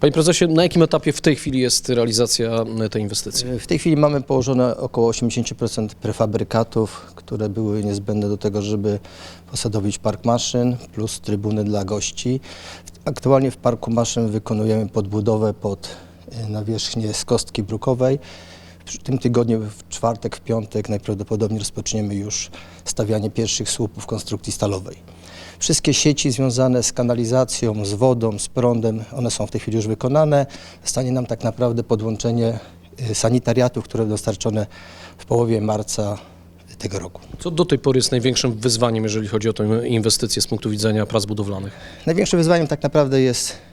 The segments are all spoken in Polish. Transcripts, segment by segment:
Panie prezesie, na jakim etapie w tej chwili jest realizacja e, tej inwestycji? W tej chwili mamy położone około 80% prefabrykatów, które były niezbędne do tego, żeby posadowić park maszyn plus trybuny dla gości. Aktualnie w parku maszyn wykonujemy podbudowę pod e, nawierzchnię z kostki brukowej. W tym tygodniu, w czwartek, w piątek najprawdopodobniej rozpoczniemy już stawianie pierwszych słupów konstrukcji stalowej. Wszystkie sieci związane z kanalizacją, z wodą, z prądem, one są w tej chwili już wykonane. Stanie nam tak naprawdę podłączenie y, sanitariatów, które dostarczone w połowie marca tego roku. Co do tej pory jest największym wyzwaniem, jeżeli chodzi o tę inwestycję z punktu widzenia prac budowlanych? Największym wyzwaniem tak naprawdę jest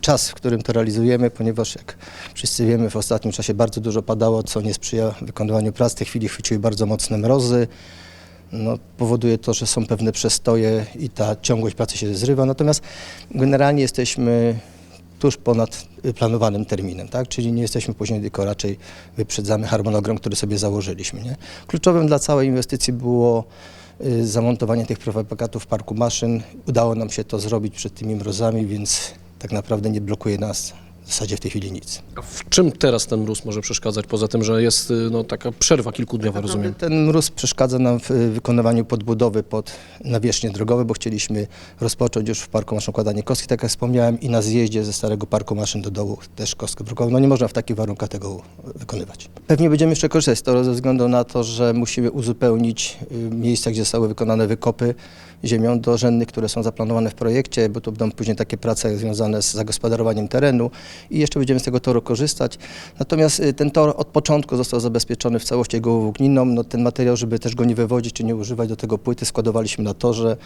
czas, w którym to realizujemy, ponieważ jak wszyscy wiemy, w ostatnim czasie bardzo dużo padało, co nie sprzyja wykonywaniu prac. W tej chwili chwyciły bardzo mocne mrozy. No, powoduje to, że są pewne przestoje i ta ciągłość pracy się zrywa. Natomiast generalnie jesteśmy tuż ponad y, planowanym terminem, tak? czyli nie jesteśmy później, tylko raczej wyprzedzamy harmonogram, który sobie założyliśmy. Nie? Kluczowym dla całej inwestycji było y, zamontowanie tych prefabrykatów w parku maszyn. Udało nam się to zrobić przed tymi mrozami, więc tak naprawdę nie blokuje nas w zasadzie w tej chwili nic. A w czym teraz ten mróz może przeszkadzać, poza tym, że jest e, no, taka przerwa kilkudniowa, rozumiem? Ten mróz przeszkadza nam w y, wykonywaniu podbudowy pod nawierzchnie drogowe, bo chcieliśmy rozpocząć już w parku maszyn układanie kostki, tak jak wspomniałem, i na zjeździe ze starego parku maszyn do dołu też kostkę drogową. No nie można w takich warunkach tego wykonywać. Pewnie będziemy jeszcze korzystać ze względu na to, że musimy uzupełnić y, miejsca, gdzie zostały wykonane wykopy ziemią do rzędnych, które są zaplanowane w projekcie, bo to będą później takie prace związane z zagospodarowaniem terenu i jeszcze będziemy z tego toru korzystać. Natomiast y, ten tor od początku został zabezpieczony w całości jego włókniną. No, ten materiał, żeby też go nie wywodzić czy nie używać do tego płyty, składowaliśmy na torze.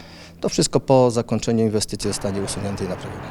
To wszystko po zakończeniu inwestycji zostanie usunięte i naprawione.